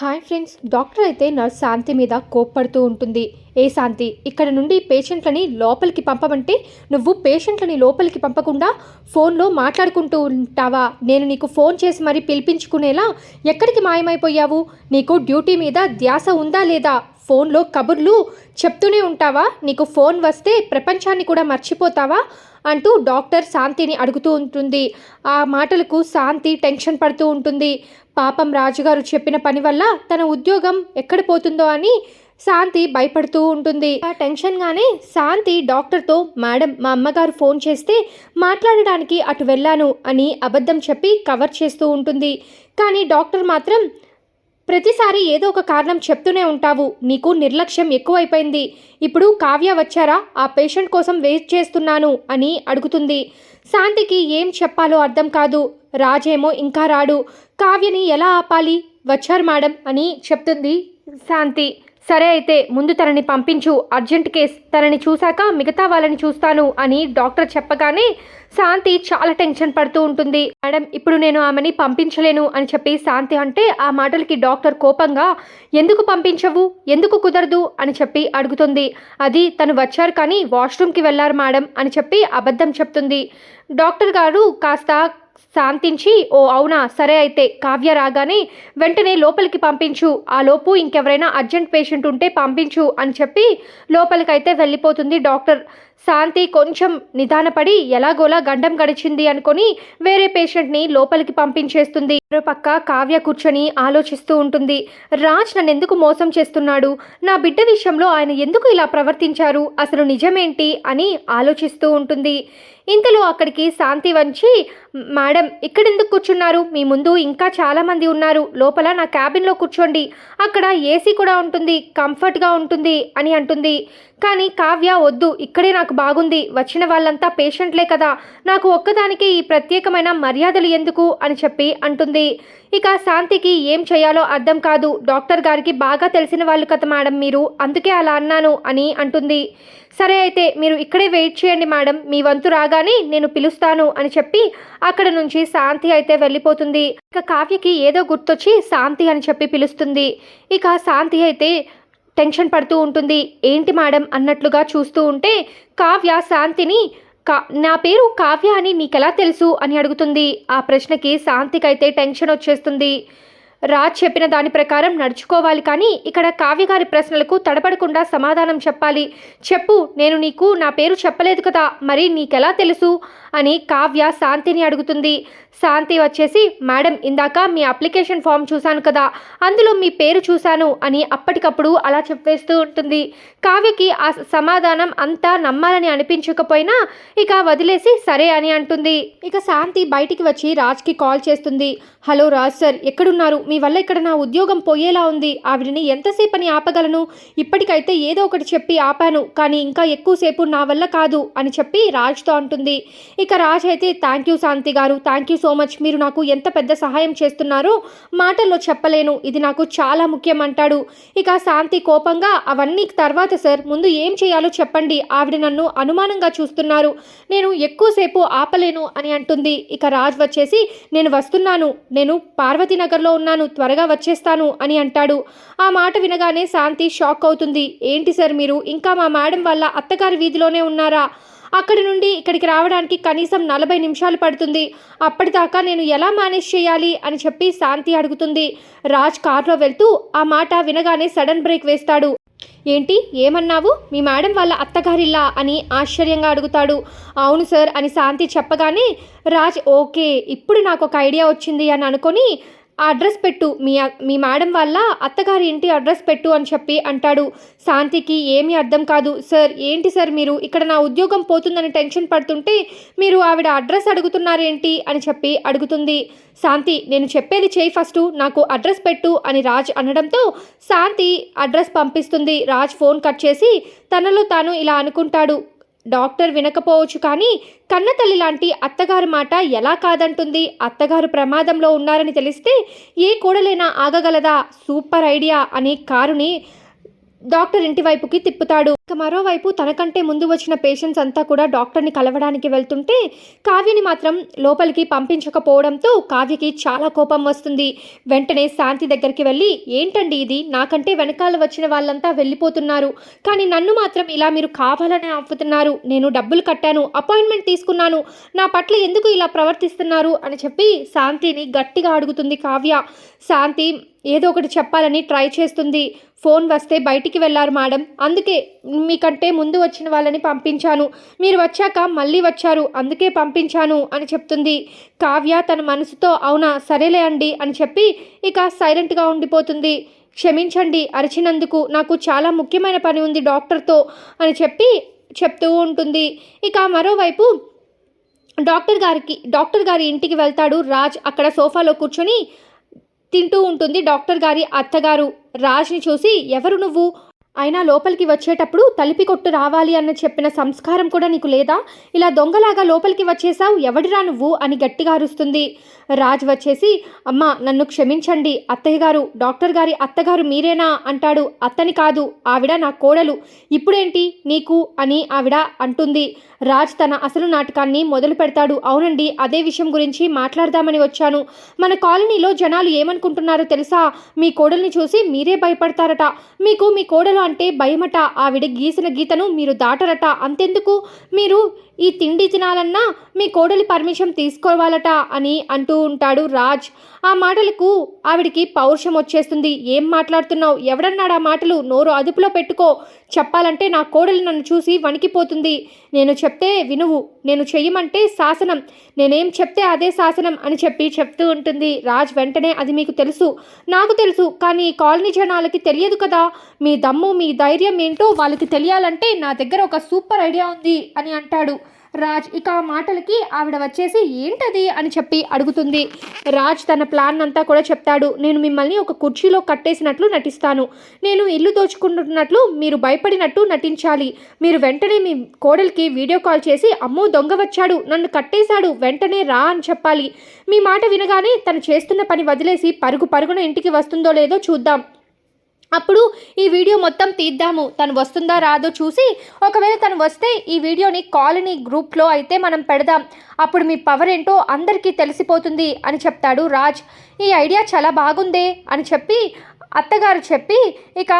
Hi friends doctor అయితే nurse Shanti మీద కోప్పడుతూ ఉంటుంది. ఏ శాంతి? ఇక్కడ నుండి పేషెంట్లని లోపలికి పంపమంటే నువ్వు పేషెంట్లని లోపలికి పంపకుండా ఫోన్లో మాట్లాడుకుంటూ ఉంటావా? నేను నీకు ఫోన్ చేసి మరీ పిలిపించుకునేలా ఎక్కడికి మాయమైపోయావు? నీకు డ్యూటీ మీద ధ్యాస ఉందా లేదా? ఫోన్లో కబుర్లు చెప్తూనే ఉంటావా? నీకు ఫోన్ వస్తే ప్రపంచాన్ని కూడా మర్చిపోతావా? అంటూ డాక్టర్ శాంతిని అడుగుతూ ఉంటుంది. ఆ మాటలకు శాంతి టెన్షన్ పడుతూ ఉంటుంది. పాపం రాజుగారు చెప్పిన పని వల్ల తన ఉద్యోగం ఎక్కడ పోతుందో అని శాంతి భయపడుతూ ఉంటుంది. ఆ టెన్షన్గానే శాంతి డాక్టర్తో మేడం మా అమ్మగారు ఫోన్ చేస్తే మాట్లాడడానికి అటు వెళ్ళాను అని అబద్ధం చెప్పి కవర్ చేస్తూ ఉంటుంది. కానీ డాక్టర్ మాత్రం ప్రతిసారి ఏదో ఒక కారణం చెప్తూనే ఉంటావు. నీకు నిర్లక్ష్యం ఎక్కువైపోయింది. ఇప్పుడు కావ్య వచ్చారా? ఆ పేషెంట్ కోసం వెయిట్ చేస్తున్నాను అని అడుగుతుంది. శాంతికి ఏం చెప్పాలో అర్థం కాదు. రాజేమో ఇంకా రాడు. కావ్యని ఎలా ఆపాలి? వచ్చారు మేడం అని చెప్తుంది శాంతి. సరే అయితే ముందు తనని పంపించు. Urgent case. తనని చూశాక మిగతా వాళ్ళని చూస్తాను అని డాక్టర్ చెప్పగానే శాంతి చాలా టెన్షన్ పడుతూ ఉంటుంది. మేడం ఇప్పుడు నేను ఆమెని పంపించలేను అని చెప్పి శాంతి అంటే ఆ మాటలకి డాక్టర్ కోపంగా ఎందుకు పంపించవు? ఎందుకు కుదరదు? అని చెప్పి అడుగుతుంది. అది తను వచ్చారు కానీ వాష్రూమ్కి వెళ్ళారు మేడం అని చెప్పి అబద్ధం చెప్తుంది. డాక్టర్ గారు కాస్త శాంతించి ఓ అవునా సరే అయితే కావ్య రాగానే వెంటనే లోపలికి పంపించు. ఆ లోపు ఇంకెవరైనా అర్జెంట్ పేషెంట్ ఉంటే పంపించు అని చెప్పి లోపలికైతే వెళ్ళిపోతుంది డాక్టర్. శాంతి కొంచెం నిదానపడి ఎలాగోలా గండం గడిచింది అనుకొని వేరే పేషెంట్ని లోపలికి పంపించేస్తుంది. మరోపక్క కావ్య కూర్చొని ఆలోచిస్తూ ఉంటుంది. రాజ్ నన్ను ఎందుకు మోసం చేస్తున్నాడు? నా బిడ్డ విషయంలో ఆయన ఎందుకు ఇలా ప్రవర్తించారు? అసలు నిజమేంటి? అని ఆలోచిస్తూ ఉంటుంది. ఇంతలో అక్కడికి శాంతి వంచి మేడం ఇక్కడెందుకు కూర్చున్నారు? మీ ముందు ఇంకా చాలామంది ఉన్నారు. లోపల నా క్యాబిన్లో కూర్చోండి. అక్కడ ఏసీ కూడా ఉంటుంది. కంఫర్ట్గా ఉంటుంది అని అంటుంది. కానీ కావ్య వద్దు. ఇక్కడే నాకు బాగుంది. వచ్చిన వాళ్ళంతా పేషెంట్లే కదా. నాకు ఒక్కదానికి ఈ ప్రత్యేకమైన మర్యాదలు ఎందుకు? అని చెప్పి అంటుంది. ఇక శాంతికి ఏం చేయాలో అర్థం కాదు. డాక్టర్ గారికి బాగా తెలిసిన వాళ్ళు కదా మేడం మీరు. అందుకే అలా అన్నాను అని అంటుంది. సరే అయితే మీరు ఇక్కడే వెయిట్ చేయండి మేడం మీ వంతు రాగానే నేను పిలుస్తాను అని చెప్పి అక్కడ నుంచి శాంతి అయితే వెళ్ళిపోతుంది. ఇక కావ్యకి ఏదో గుర్తొచ్చి శాంతి అని చెప్పి పిలుస్తుంది. ఇక శాంతి అయితే టెన్షన్ పడుతూ ఉంటుంది. ఏంటి మేడం అన్నట్లుగా చూస్తూ ఉంటే కావ్య శాంతిని కా నా పేరు కావ్య అని నీకెలా తెలుసు అని అడుగుతుంది. ఆ ప్రశ్నకి శాంతికైతే టెన్షన్ వచ్చేస్తుంది. రాజ్ చెప్పిన దాని ప్రకారం నడుచుకోవాలి కానీ ఇక్కడ కావ్యగారి ప్రశ్నలకు తడపడకుండా సమాధానం చెప్పాలి. చెప్పు నేను నీకు నా పేరు చెప్పలేదు కదా మరి నీకెలా తెలుసు? అని కావ్య శాంతిని అడుగుతుంది. శాంతి వచ్చేసి మేడం ఇందాక మీ అప్లికేషన్ ఫామ్ చూశాను కదా అందులో మీ పేరు చూశాను అని అప్పటికప్పుడు అలా చెప్పేస్తూ ఉంటుంది. కావ్యకి ఆ సమాధానం అంతా నమ్మాలని అనిపించకపోయినా ఇక వదిలేసి సరే అని అంటుంది. ఇక శాంతి బయటికి వచ్చి రాజ్కి కాల్ చేస్తుంది. హలో రాజ్ సార్ ఎక్కడున్నారు? మీ వల్ల ఇక్కడ నా ఉద్యోగం పోయేలా ఉంది. ఆవిడని ఎంతసేపు అని ఆపగలను? ఇప్పటికైతే ఏదో ఒకటి చెప్పి ఆపాను. కానీ ఇంకా ఎక్కువసేపు నా వల్ల కాదు అని చెప్పి రాజ్తో అంటుంది. ఇక రాజ్ అయితే thank you Shanti garu. Thank you so much. మీరు నాకు ఎంత పెద్ద సహాయం చేస్తున్నారో? మాటల్లో చెప్పలేను. ఇది నాకు చాలా ముఖ్యం అంటాడు. ఇక శాంతి కోపంగా అవన్నీ తర్వాత సార్. ముందు ఏం చేయాలో చెప్పండి. ఆవిడ నన్ను అనుమానంగా చూస్తున్నారు. నేను ఎక్కువసేపు ఆపలేను అని అంటుంది. ఇక రాజ్ వచ్చేసి నేను వస్తున్నాను. నేను పార్వతీనగర్లో ఉన్నాను. త్వరగా వచ్చేస్తాను అని అంటాడు. ఆ మాట వినగానే శాంతి షాక్ అవుతుంది. ఏంటి సార్ మీరు? ఇంకా మా మేడం వాళ్ళ అత్తగారి వీధిలోనే ఉన్నారా? అక్కడి నుండి ఇక్కడికి రావడానికి కనీసం నలభై నిమిషాలు పడుతుంది. అప్పటిదాకా నేను ఎలా మేనేజ్ చేయాలి అని చెప్పి శాంతి అడుగుతుంది. రాజ్ కార్లో వెళ్తూ ఆ మాట వినగానే సడన్ బ్రేక్ వేస్తాడు. ఏంటి? ఏమన్నావు? మీ మేడం వాళ్ళ అత్తగారిల్లా అని ఆశ్చర్యంగా అడుగుతాడు. అవును సార్ అని శాంతి చెప్పగానే రాజ్ ఓకే ఇప్పుడు నాకు ఒక ఐడియా వచ్చింది అని అనుకొని ఆ అడ్రస్ పెట్టు. మీ మీ మేడం వల్ల అత్తగారి ఇంటి అడ్రస్ పెట్టు అని చెప్పి అంటాడు. శాంతికి ఏమీ అర్థం కాదు. సార్ ఏంటి సార్ మీరు? ఇక్కడ నా ఉద్యోగం పోతుందని టెన్షన్ పడుతుంటే మీరు ఆవిడ అడ్రస్ అడుగుతున్నారేంటి అని చెప్పి అడుగుతుంది. శాంతి నేను చెప్పేది చేయి ఫస్ట్. నాకు అడ్రస్ పెట్టు అని రాజ్ అనడంతో శాంతి అడ్రస్ పంపిస్తుంది. రాజ్ ఫోన్ కట్ చేసి తనలో తాను ఇలా అనుకుంటాడు. డాక్టర్ వినకపోవచ్చు కానీ కన్నతల్లి లాంటి అత్తగారి మాట ఎలా కాదంటుంది? అత్తగారు ప్రమాదంలో ఉన్నారని తెలిస్తే ఏ కూడలైనా ఆగగలదా? సూపర్ ఐడియా అని కారుని డాక్టర్ ఇంటి వైపుకి తిప్పుతాడు. ఇక మరోవైపు తనకంటే ముందు వచ్చిన పేషెంట్స్ అంతా కూడా డాక్టర్ని కలవడానికి వెళ్తుంటే కావ్యని మాత్రం లోపలికి పంపించకపోవడంతో కావ్యకి చాలా కోపం వస్తుంది. వెంటనే శాంతి దగ్గరికి వెళ్ళి ఏంటండి ఇది? నాకంటే వెనకాల వచ్చిన వాళ్ళంతా వెళ్ళిపోతున్నారు. కానీ నన్ను మాత్రం ఇలా మీరు కావాలని ఆపుతున్నారు. నేను డబ్బులు కట్టాను అపాయింట్మెంట్ తీసుకున్నాను. నా పట్ల ఎందుకు ఇలా ప్రవర్తిస్తున్నారు? అని చెప్పి శాంతిని గట్టిగా అడుగుతుంది కావ్య. శాంతి ఏదో ఒకటి చెప్పాలని ట్రై చేస్తుంది. ఫోన్ వస్తే బయటికి వెళ్ళారు మేడం. అందుకే మీకంటే ముందు వచ్చిన వాళ్ళని పంపించాను. మీరు వచ్చాక మళ్ళీ వచ్చారు. అందుకే పంపించాను అని చెప్తుంది. కావ్య తన మనసుతో అవునా సరేలే అండి అని చెప్పి ఇక సైలెంట్గా ఉండిపోతుంది. క్షమించండి అరిచినందుకు నాకు చాలా ముఖ్యమైన పని ఉంది డాక్టర్తో అని చెప్పి చెప్తూ ఉంటుంది. ఇక మరోవైపు డాక్టర్ గారికి డాక్టర్ గారి ఇంటికి వెళ్తాడు రాజ్. అక్కడ సోఫాలో కూర్చొని తింటూ ఉంటుంది. డాక్టర్ గారి అత్తగారు రాజ్ని చూసి ఎవరు నువ్వు? అయినా లోపలికి వచ్చేటప్పుడు తలిపి కొట్టు రావాలి అన్న చెప్పిన సంస్కారం కూడా నీకు లేదా? ఇలా దొంగలాగా లోపలికి వచ్చేసావు ఎవడిరా నువ్వు? అని గట్టిగా అరుస్తుంది. రాజ్ వచ్చేసి అమ్మ నన్ను క్షమించండి. అత్తయ్య గారు డాక్టర్ గారి అత్తగారు మీరేనా? అంటాడు. అత్తని కాదు ఆవిడ నా కోడలు. ఇప్పుడేంటి నీకు? అని ఆవిడ అంటుంది. రాజ్ తన అసలు నాటకాన్ని మొదలు పెడతాడు. అవునండి అదే విషయం గురించి మాట్లాడదామని వచ్చాను. మన కాలనీలో జనాలు ఏమనుకుంటున్నారో తెలుసా? మీ కోడల్ని చూసి మీరే భయపడతారట. మీకు మీ కోడలు అంటే భయమట. ఆవిడ గీసిన గీతను మీరు దాటరట. అంతెందుకు? మీరు ఈ తిండి తినాలన్నా మీ కోడలి పర్మిషన్ తీసుకోవాలట అని అంటూ ఉంటాడు రాజ్. ఆ మాటలకు ఆవిడికి పౌరుషం వచ్చేస్తుంది. ఏం మాట్లాడుతున్నావు? ఎవడన్నాడు ఆ మాటలు? నోరు అదుపులో పెట్టుకో. చెప్పాలంటే నా కోడలు నన్ను చూసి వణికిపోతుంది. నేను చెప్తే వినువు. నేను చెయ్యమంటే శాసనం. నేనేం చెప్తే అదే శాసనం అని చెప్పి చెప్తూ ఉంటుంది రాజ్. వెంటనే అది మీకు తెలుసు. నాకు తెలుసు. కానీ ఈ కాలనీ జనాలకి తెలియదు కదా. మీ దమ్ము మీ ధైర్యం ఏంటో వాళ్ళకి తెలియాలంటే నా దగ్గర ఒక సూపర్ ఐడియా ఉంది అని అంటాడు. రాజ్ ఇక ఆ మాటలకి ఆవిడ వచ్చేసి ఏంటది అని చెప్పి అడుగుతుంది. రాజ్ తన ప్లాన్ అంతా కూడా చెప్తాడు. నేను మిమ్మల్ని ఒక కుర్చీలో కట్టేసినట్లు నటిస్తాను. నేను ఇల్లు దోచుకుంటున్నట్లు మీరు భయపడినట్టు నటించాలి. మీరు వెంటనే మీ కోడలికి వీడియో కాల్ చేసి అమ్మో దొంగ వచ్చాడు. నన్ను కట్టేశాడు. వెంటనే రా అని చెప్పాలి. మీ మాట వినగానే తను చేస్తున్న పని వదిలేసి పరుగు పరుగున ఇంటికి వస్తుందో లేదో చూద్దాం. అప్పుడు ఈ వీడియో మొత్తం తీద్దాము. తను వస్తుందా రాదో చూసి ఒకవేళ తను వస్తే ఈ వీడియోని కాలనీ గ్రూప్లో అయితే మనం పెడదాం. అప్పుడు మీ పవర్ ఏంటో అందరికీ తెలిసిపోతుంది అని చెప్తాడు రాజ్. ఈ ఐడియా చాలా బాగుందే అని చెప్పి అత్తగారు చెప్పి ఇక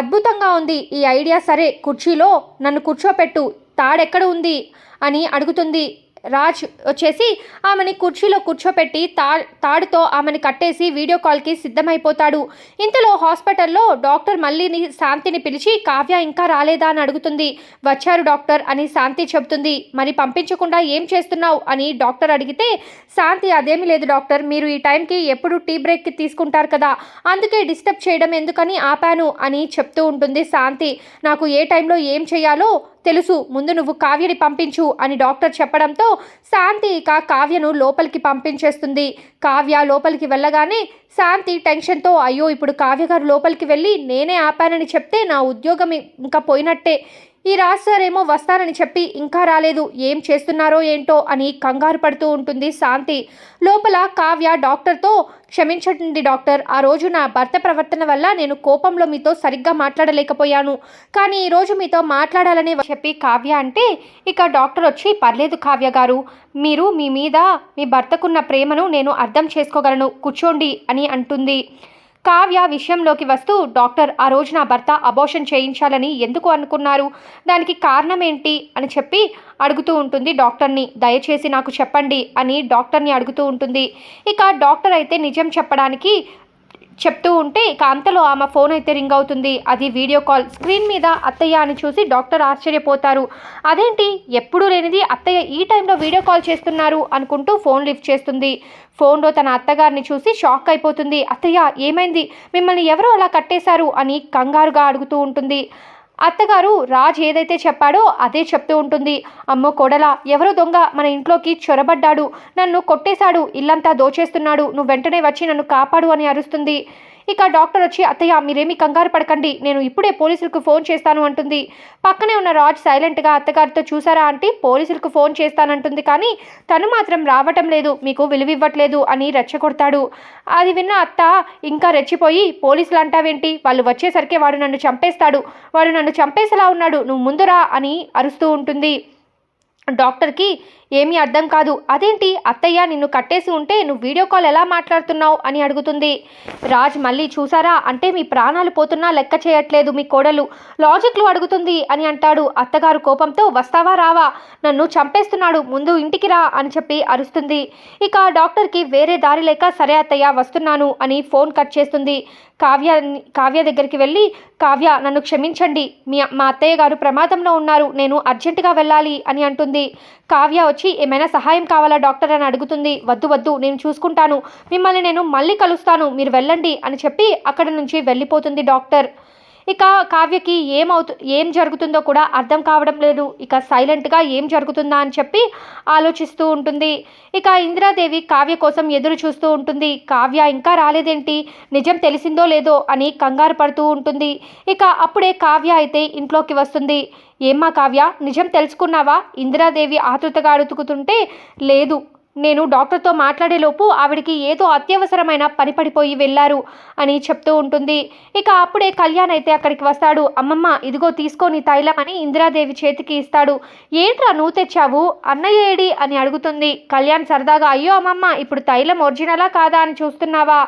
అద్భుతంగా ఉంది. ఈ ఐడియా సరే కుర్చీలో నన్ను కూర్చోపెట్టు తాడెక్కడ ఉంది? అని అడుగుతుంది. రాజ్ వచ్చేసి ఆమెని కుర్చీలో కూర్చోపెట్టి తా తాడుతో ఆమెని కట్టేసి వీడియో కాల్కి సిద్ధమైపోతాడు. ఇంతలో హాస్పిటల్లో డాక్టర్ మళ్ళీని శాంతిని పిలిచి కావ్య ఇంకా రాలేదా? అని అడుగుతుంది. వచ్చారు డాక్టర్ అని శాంతి చెబుతుంది. మరి పంపించకుండా ఏం చేస్తున్నావు? అని డాక్టర్ అడిగితే శాంతి అదేమీ లేదు డాక్టర్. మీరు ఈ టైంకి ఎప్పుడు టీ బ్రేక్కి తీసుకుంటారు కదా. అందుకే డిస్టర్బ్ చేయడం ఎందుకని ఆపాను అని చెప్తూ ఉంటుంది శాంతి. నాకు ఏ టైంలో ఏం చేయాలో తెలుసు ముందు నువ్వు కావ్యని పంపించు అని డాక్టర్ చెప్పడంతో శాంతి ఇక కావ్యను లోపలికి పంపించేస్తుంది. కావ్య లోపలికి వెళ్ళగానే శాంతి టెన్షన్తో అయ్యో ఇప్పుడు కావ్య గారు లోపలికి వెళ్ళి నేనే ఆపానని చెప్తే నా ఉద్యోగం ఇంకా పోయినట్టే. ఈ రాజ్ సార్ ఏమో వస్తానని చెప్పి ఇంకా రాలేదు. ఏం చేస్తున్నారో ఏంటో అని కంగారు పడుతూ ఉంటుంది శాంతి. లోపల కావ్య డాక్టర్తో క్షమించండి డాక్టర్ ఆ రోజు నా భర్త ప్రవర్తన వల్ల నేను కోపంలో మీతో సరిగ్గా మాట్లాడలేకపోయాను. కానీ ఈరోజు మీతో మాట్లాడాలని చెప్పి కావ్య అంటే ఇక డాక్టర్ వచ్చి పర్లేదు కావ్య గారు మీరు మీ మీద మీ భర్తకున్న ప్రేమను నేను అర్థం చేసుకోగలను కూర్చోండి అని అంటుంది. కావ్య విషయంలోకి వస్తూ డాక్టర్ ఆ రోజు నా భర్త అబోషన్ చేయించాలని ఎందుకు అనుకున్నారు? దానికి కారణం ఏంటి అని చెప్పి అడుగుతూ ఉంటుంది డాక్టర్ని. దయచేసి నాకు చెప్పండి అని డాక్టర్ని అడుగుతూ ఉంటుంది. ఇక డాక్టర్ అయితే నిజం చెప్పడానికి చెప్తూ ఉంటే ఇక అంతలో ఆమె ఫోన్ అయితే రింగ్ అవుతుంది. అది వీడియో కాల్. స్క్రీన్ మీద అత్తయ్య అని చూసి డాక్టర్ ఆశ్చర్యపోతారు. అదేంటి? ఎప్పుడూ లేనిది అత్తయ్య ఈ టైంలో వీడియో కాల్ చేస్తున్నారు అనుకుంటూ ఫోన్ లిఫ్ట్ చేస్తుంది. ఫోన్లో తన అత్తగారిని చూసి షాక్ అయిపోతుంది. అత్తయ్య ఏమైంది? మిమ్మల్ని ఎవరో అలా కట్టేశారు అని కంగారుగా అడుగుతూ ఉంటుంది. అత్తగారు రాజ్ ఏదైతే చెప్పాడో అదే చెప్తూ ఉంటుంది. అమ్మో కోడల ఎవరో దొంగ మన ఇంట్లోకి చొరబడ్డాడు. నన్ను కొట్టేశాడు ఇల్లంతా దోచేస్తున్నాడు. నువ్వు వెంటనే వచ్చి నన్ను కాపాడు అని అరుస్తుంది. ఇక డాక్టర్ వచ్చి అత్తయ్య మీరేమీ కంగారు పడకండి నేను ఇప్పుడే పోలీసులకు ఫోన్ చేస్తాను అంటుంది. పక్కనే ఉన్న రాజ్ సైలెంట్గా అత్తగారితో చూసారా అంటే పోలీసులకు ఫోన్ చేస్తానంటుంది కానీ తను మాత్రం రావటం లేదు మీకు విలువివ్వట్లేదు అని రెచ్చగొడతాడు. అది విన్న అత్త ఇంకా రెచ్చిపోయి పోలీసులు అంటావేంటి? వాళ్ళు వచ్చేసరికి వాడు నన్ను చంపేస్తాడు వాడు నన్ను చంపేసేలా ఉన్నాడు నువ్వు ముందురా అని అరుస్తూ ఉంటుంది. డాక్టర్కి ఏమీ అర్థం కాదు. అదేంటి? అత్తయ్య నిన్ను కట్టేసి ఉంటే నువ్వు వీడియో కాల్ ఎలా మాట్లాడుతున్నావు అని అడుగుతుంది. రాజ్ మళ్ళీ చూసారా? అంటే మీ ప్రాణాలు పోతున్నా లెక్క చేయట్లేదు మీ కోడలు. లాజిక్లు అడుగుతుంది అని అంటాడు. అత్తగారు కోపంతో వస్తావా? రావా? నన్ను చంపేస్తున్నాడు. ముందు ఇంటికి రా అని చెప్పి అరుస్తుంది. ఇక డాక్టర్కి వేరే దారి లేక సరే అత్తయ్య వస్తున్నాను అని ఫోన్ కట్ చేస్తుంది. కావ్య కావ్య దగ్గరికి వెళ్ళి కావ్య నన్ను క్షమించండి. మీ మా అత్తయ్య గారు ప్రమాదంలో ఉన్నారు. నేను అర్జెంటుగా వెళ్ళాలి అని అంటుంది. కావ్య వచ్చి వచ్చి ఏమైనా సహాయం కావాలా డాక్టర్ అని అడుగుతుంది. వద్దు వద్దు నేను చూసుకుంటాను. మిమ్మల్ని నేను మళ్ళీ కలుస్తాను. మీరు వెళ్ళండి అని చెప్పి అక్కడ నుంచి వెళ్ళిపోతుంది డాక్టర్. ఇక కావ్యకి ఏమవుతు ఏం జరుగుతుందో కూడా అర్థం కావడం లేదు. ఇక సైలెంట్గా ఏం జరుగుతుందా అని చెప్పి ఆలోచిస్తూ ఉంటుంది. ఇక ఇందిరాదేవి కావ్య కోసం ఎదురు చూస్తూ ఉంటుంది. కావ్య ఇంకా రాలేదేంటి? నిజం తెలిసిందో లేదో అని కంగారు పడుతూ ఉంటుంది. ఇక అప్పుడే కావ్య అయితే ఇంట్లోకి వస్తుంది. ఏమ్మా కావ్య నిజం తెలుసుకున్నావా? ఇందిరాదేవి ఆతృతగా అడుగుతుంటే లేదు. నేను డాక్టర్తో మాట్లాడేలోపు ఆవిడికి ఏదో అత్యవసరమైన పని పడిపోయి వెళ్ళారు అని చెప్తూ ఉంటుంది. ఇక అప్పుడే కళ్యాణ్ అయితే అక్కడికి వస్తాడు. అమ్మమ్మ ఇదిగో తీసుకొని తైలం అని ఇందిరాదేవి చేతికి ఇస్తాడు. ఏంట్రా నువ్వు తెచ్చావు? అన్నయ్య ఏడి? అని అడుగుతుంది. కళ్యాణ్ సరదాగా అయ్యో అమ్మమ్మ ఇప్పుడు తైలం ఒరిజినలా కాదా అని చూస్తున్నావా?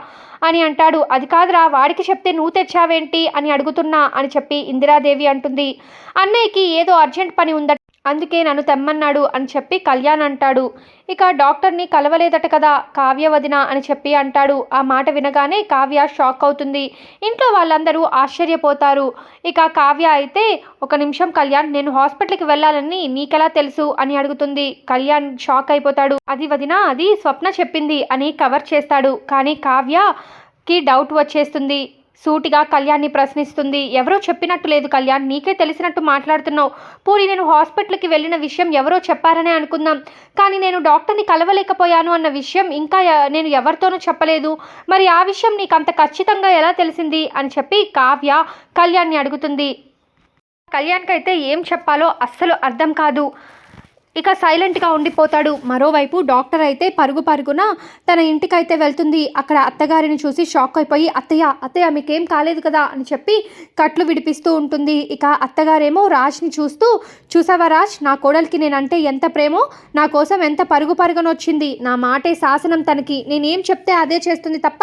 అని అంటాడు. అది కాదురా వాడికి చెప్తే నువ్వు తెచ్చావేంటి? అని అడుగుతున్నా అని చెప్పి ఇందిరాదేవి అంటుంది. అన్నయ్యకి ఏదో అర్జెంట్ పని ఉందట అందుకే నన్ను తెమ్మన్నాడు అని చెప్పి కళ్యాణ్ అంటాడు. ఇక డాక్టర్ని కలవలేదట కదా కావ్య వదిన అని చెప్పి అంటాడు. ఆ మాట వినగానే కావ్య షాక్ అవుతుంది. ఇంట్లో వాళ్ళందరూ ఆశ్చర్యపోతారు. ఇక కావ్య అయితే ఒక నిమిషం కళ్యాణ్ నేను హాస్పిటల్కి వెళ్ళాలని నీకెలా తెలుసు అని అడుగుతుంది. కళ్యాణ్ షాక్ అయిపోతాడు. అది వదిన అది స్వప్న చెప్పింది అని కవర్ చేస్తాడు. కానీ కావ్యకి డౌట్ వచ్చేస్తుంది. సూటిగా కళ్యాణ్ని ప్రశ్నిస్తుంది. ఎవరో చెప్పినట్టు లేదు కళ్యాణ్ నీకే తెలిసినట్టు మాట్లాడుతున్నావు. పూరి నేను హాస్పిటల్కి వెళ్ళిన విషయం ఎవరో చెప్పారనే అనుకుందాం. కానీ నేను డాక్టర్ని కలవలేకపోయాను అన్న విషయం ఇంకా నేను ఎవరితోనూ చెప్పలేదు. మరి ఆ విషయం నీకు అంత ఖచ్చితంగా ఎలా తెలిసింది? అని చెప్పి కావ్య కళ్యాణ్ని అడుగుతుంది. కళ్యాణ్కి అయితే ఏం చెప్పాలో అస్సలు అర్థం కాదు. ఇక సైలెంట్గా ఉండిపోతాడు. మరోవైపు డాక్టర్ అయితే పరుగు పరుగున తన ఇంటికైతే వెళ్తుంది. అక్కడ అత్తగారిని చూసి షాక్ అయిపోయి అత్తయ్య అత్తయ్య మీకేం కాలేదు కదా? అని చెప్పి కట్లు విడిపిస్తూ ఉంటుంది. ఇక అత్తగారేమో రాజ్ని చూస్తూ చూసావా రాజ్ నా కోడలికి నేనంటే ఎంత ప్రేమో నా కోసం ఎంత పరుగు పరుగున వచ్చింది నా మాటే శాసనం తనకి. నేనేం చెప్తే అదే చేస్తుంది తప్ప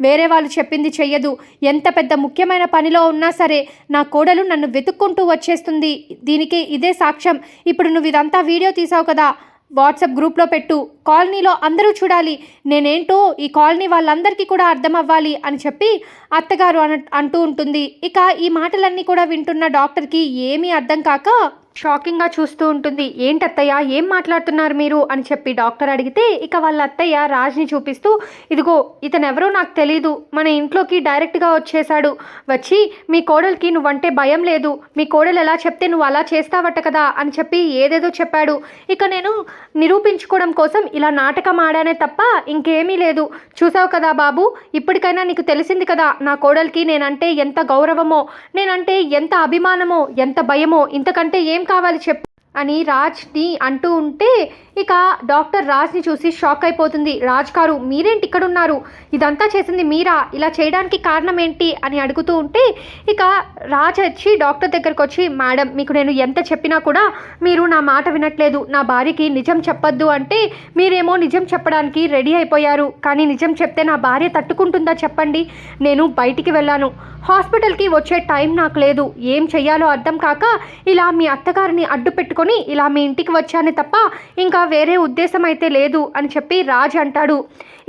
వేరే వాళ్ళు చెప్పింది చెయ్యదు. ఎంత పెద్ద ముఖ్యమైన పనిలో ఉన్నా సరే నా కోడలు నన్ను వెతుక్కుంటూ వచ్చేస్తుంది. దీనికి ఇదే సాక్ష్యం. ఇప్పుడు నువ్వు ఇదంతా వీడియో తీసావు కదా? వాట్సాప్ గ్రూప్లో పెట్టు. కాలనీలో అందరూ చూడాలి. నేనేంటో ఈ కాలనీ వాళ్ళందరికీ కూడా అర్థం అవ్వాలి అని చెప్పి అత్తగారు అన అంటూ ఉంటుంది. ఇక ఈ మాటలన్నీ కూడా వింటున్న డాక్టర్కి ఏమీ అర్థం కాక షాకింగ్గా చూస్తూ ఉంటుంది. ఏంటత్తయ్య? ఏం మాట్లాడుతున్నారు మీరు? అని చెప్పి డాక్టర్ అడిగితే ఇక వాళ్ళ అత్తయ్య రాజ్ని చూపిస్తూ ఇదిగో ఇతనెవరో నాకు తెలీదు. మన ఇంట్లోకి డైరెక్ట్గా వచ్చేసాడు వచ్చి మీ కోడలికి నువ్వంటే భయం లేదు. మీ కోడలు ఎలా చెప్తే నువ్వు అలా చేస్తావట కదా? అని చెప్పి ఏదేదో చెప్పాడు. ఇక నేను నిరూపించుకోవడం కోసం ఇలా నాటకం ఆడానే తప్ప ఇంకేమీ లేదు. చూసావు కదా బాబు ఇప్పటికైనా నీకు తెలిసింది కదా నా కోడలికి నేనంటే ఎంత గౌరవమో నేనంటే ఎంత అభిమానమో ఎంత భయమో ఇంతకంటే ఏం కావాలి చెప్పు. అని రాజ్ని అంటూ ఉంటే ఇక డాక్టర్ రాజ్ని చూసి షాక్ అయిపోతుంది. రాజ్ గారు మీరేంటి ఇక్కడ ఉన్నారు ఇదంతా చేసింది మీరా? ఇలా చేయడానికి కారణం ఏంటి? అని అడుగుతూ ఉంటే ఇక రాజ్ వచ్చి డాక్టర్ దగ్గరకు వచ్చి మేడం మీకు నేను ఎంత చెప్పినా కూడా మీరు నా మాట వినట్లేదు. నా భార్యకి నిజం చెప్పొద్దు అంటే మీరేమో నిజం చెప్పడానికి రెడీ అయిపోయారు. కానీ నిజం చెప్తే నా భార్య తట్టుకుంటుందా చెప్పండి. నేను బయటికి వెళ్ళాను. హాస్పిటల్కి వచ్చే టైం నాకు లేదు. ఏం చెయ్యాలో అర్థం కాక ఇలా మీ అత్తగారిని అడ్డు పెట్టుకొని ఇలా మీ ఇంటికి వచ్చానే తప్ప ఇంకా వేరే ఉద్దేశం అయితే లేదు అని చెప్పి రాజ్ అంటాడు.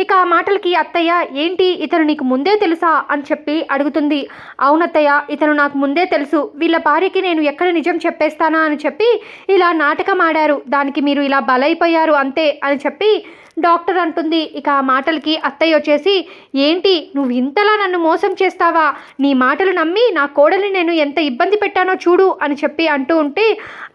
ఇక ఆ మాటలకి అత్తయ్య ఏంటి? ఇతను నీకు ముందే తెలుసా? అని చెప్పి అడుగుతుంది. అవునత్తయ్య ఇతను నాకు ముందే తెలుసు. వీళ్ళ భార్యకి నేను ఎక్కడ నిజం చెప్పేస్తానా? అని చెప్పి ఇలా నాటకం ఆడారు. దానికి మీరు ఇలా బలైపోయారు అంతే అని చెప్పి డాక్టర్ అంటుంది. ఇక ఆ మాటలకి అత్తయ్య వచ్చేసి ఏంటి నువ్వు ఇంతలా నన్ను మోసం చేస్తావా? నీ మాటలు నమ్మి నా కోడలిని నేను ఎంత ఇబ్బంది పెట్టానో చూడు అని చెప్పి అంటూ ఉంటే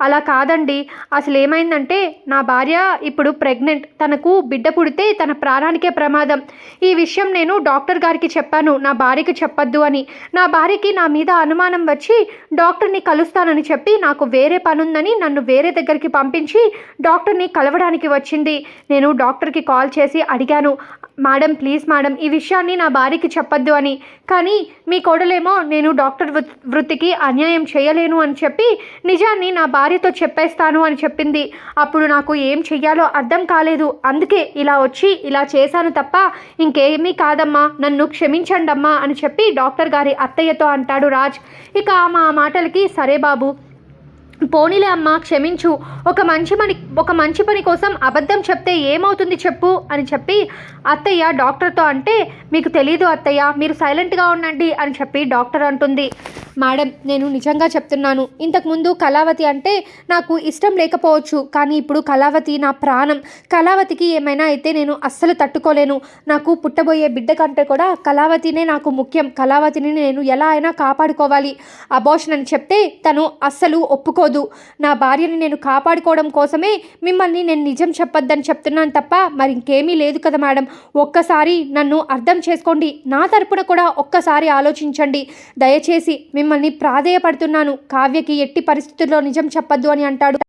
అలా కాదండి. అసలు ఏమైందంటే నా భార్య ఇప్పుడు ప్రెగ్నెంట్. తనకు బిడ్డ పుడితే తన ప్రాణానికే ప్రమాదం. ఈ విషయం నేను డాక్టర్ గారికి చెప్పాను. నా భార్యకి చెప్పొద్దు అని. నా భార్యకి నా మీద అనుమానం వచ్చి డాక్టర్ని కలుస్తానని చెప్పి నాకు వేరే పనుందని నన్ను వేరే దగ్గరికి పంపించి డాక్టర్ని కలవడానికి వచ్చింది. నేను డాక్టర్ డాక్టర్కి కాల్ చేసి అడిగాను మేడం ప్లీజ్ మేడం ఈ విషయాన్ని నా భార్యకి చెప్పొద్దు అని. కానీ మీ కోడలేమో నేను డాక్టర్ వృ- వృత్తికి అన్యాయం చేయలేను అని చెప్పి నిజాన్ని నా భార్యతో చెప్పేస్తాను అని చెప్పింది. అప్పుడు నాకు ఏం చెయ్యాలో అర్థం కాలేదు. అందుకే ఇలా వచ్చి ఇలా చేశాను తప్ప ఇంకేమీ కాదమ్మా నన్ను క్షమించండమ్మా అని చెప్పి డాక్టర్ గారి అత్తయ్యతో అంటాడు రాజ్. ఇక మా మాటలకి సరే బాబు పోనీలే అమ్మ క్షమించు. ఒక మంచి పని ఒక మంచి పని కోసం అబద్ధం చెప్తే ఏమవుతుంది చెప్పు అని చెప్పి అత్తయ్య డాక్టర్తో అంటే మీకు తెలీదు అత్తయ్య మీరు సైలెంట్గా ఉండండి అని చెప్పి డాక్టర్ అంటుంది. మేడం నేను నిజంగా చెప్తున్నాను. ఇంతకుముందు కళావతి అంటే నాకు ఇష్టం లేకపోవచ్చు కానీ ఇప్పుడు కళావతి నా ప్రాణం. కళావతికి ఏమైనా అయితే నేను అస్సలు తట్టుకోలేను. నాకు పుట్టబోయే బిడ్డ కంటే కూడా కళావతినే నాకు ముఖ్యం. కళావతిని నేను ఎలా అయినా కాపాడుకోవాలి. అబోషన్ అని చెప్తే తను అస్సలు ఒప్పుకోదు. నా భార్యని నేను కాపాడుకోవడం కోసమే మిమ్మల్ని నేను నిజం చెప్పొద్దని చెప్తున్నాను తప్ప మరి ఇంకేమీ లేదు కదా మేడం. ఒక్కసారి నన్ను అర్థం చేసుకోండి. నా తరపున కూడా ఒక్కసారి ఆలోచించండి. దయచేసి మిమ్మల్ని ప్రాధేయపడుతున్నాను. కావ్యకి ఎట్టి పరిస్థితుల్లో నిజం చెప్పొద్దు అని అంటాడు.